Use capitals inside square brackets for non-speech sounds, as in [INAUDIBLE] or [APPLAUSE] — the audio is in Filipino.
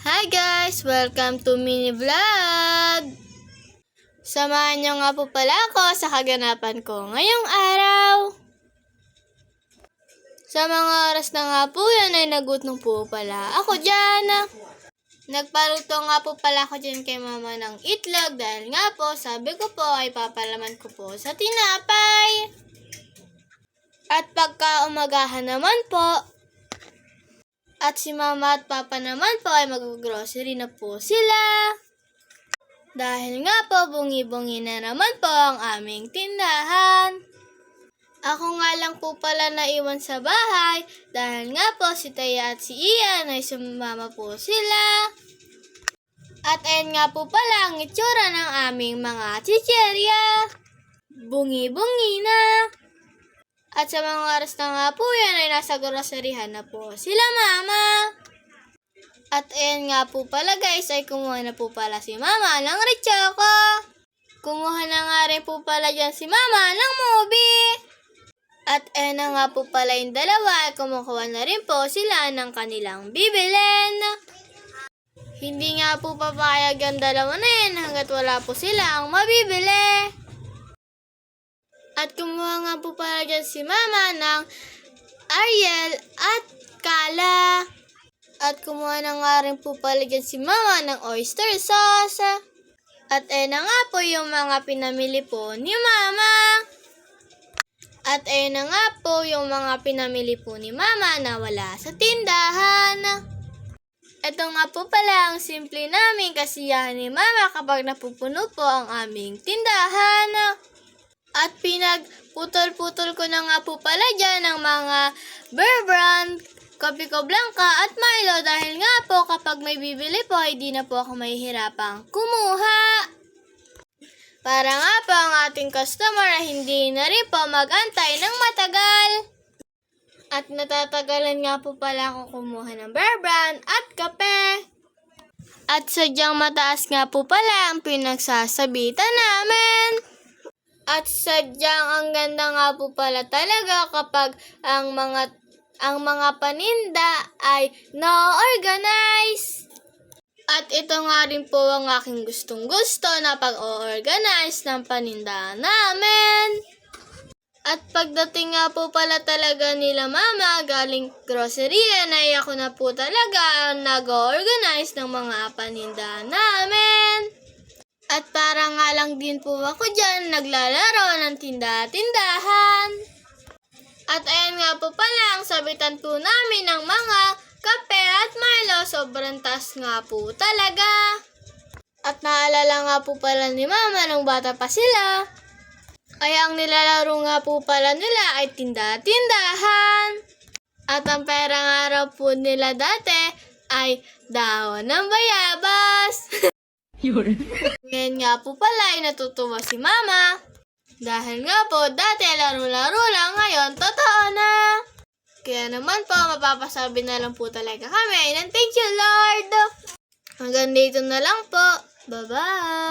Hi guys! Welcome to mini vlog! Samahan niyo nga po pala ako sa kaganapan ko ngayong araw. Sa mga oras na nga po yan ay nagutom po pala ako dyan. Nagpaluto nga po pala ako dyan kay mama ng itlog dahil nga po sabi ko po ay papalaman ko po sa tinapay. At pagka umagahan naman po, at si mama at papa naman po ay mag-grocery na po sila. Dahil nga po, bungi-bungi na naman po ang aming tindahan. Ako nga lang po pala naiwan sa bahay dahil nga po si Taya at si Ian ay sumama po sila. At ayan nga po pala ang itsura ng aming mga chicherya. Bungi-bungi na. At sa mga oras po yan ay nasa groceryhan na po sila mama. At ayan nga po pala guys ay kumuha na po pala si mama ng rechoko. Kumuha na nga rin po pala dyan si mama ng movie. At ayan na nga po pala yung dalawa ay kumukuha na rin po sila ng kanilang bibilin. Hindi nga po papayag ang dalawa na yan hanggat wala po silang mabibili. Dyan si Mama ng Ariel at Kala. At kumuha na nga rin po pala si Mama ng oyster sauce. At eh na nga po yung mga pinamili po ni Mama. At eh na nga po yung mga pinamili po ni Mama na wala sa tindahan. Ito nga po pala ang simple namin kasiyahan ni Mama kapag napupuno po ang aming tindahan. At pinagputol-putol ko na nga po pala dyan ng mga Bear Brand, Kopiko Blanca at Milo dahil nga po kapag may bibili po, hindi na po ako mahihirapang kumuha. Para nga po ang ating customer na hindi na rin po magantay ng matagal. At natatagalan nga po pala ako kumuha ng Bear Brand at kape. At sadyang mataas nga po pala ang pinagsasabitan namin. At sadyang ang ganda nga po pala talaga kapag ang mga ang mga paninda ay na-organize. At ito nga rin po ang aking gustong gusto na pag-organize ng paninda namin. At pagdating nga po pala talaga nila mama galing grocery, ay ako na po talaga nag-organize ng mga paninda namin. At para nga lang din po ako dyan, naglalaro ng tinda-tindahan. At ayan nga po pala ang sabitan po namin ng mga kape at Milo. Sobrang taas nga po talaga. At naalala nga po pala ni Mama nung bata pa sila. Kaya ang nilalaro nga po pala nila ay tinda-tindahan. At ang pera nga raw po nila dati ay dahon ng bayabas. [LAUGHS] Ngayon nga po pala ay natutuwa si Mama. Dahil nga po, dati laro-laro lang, ngayon totoo na. Kaya naman po, mapapasabi na lang po talaga kami ng thank you Lord. Hanggang dito na lang po. Bye-bye.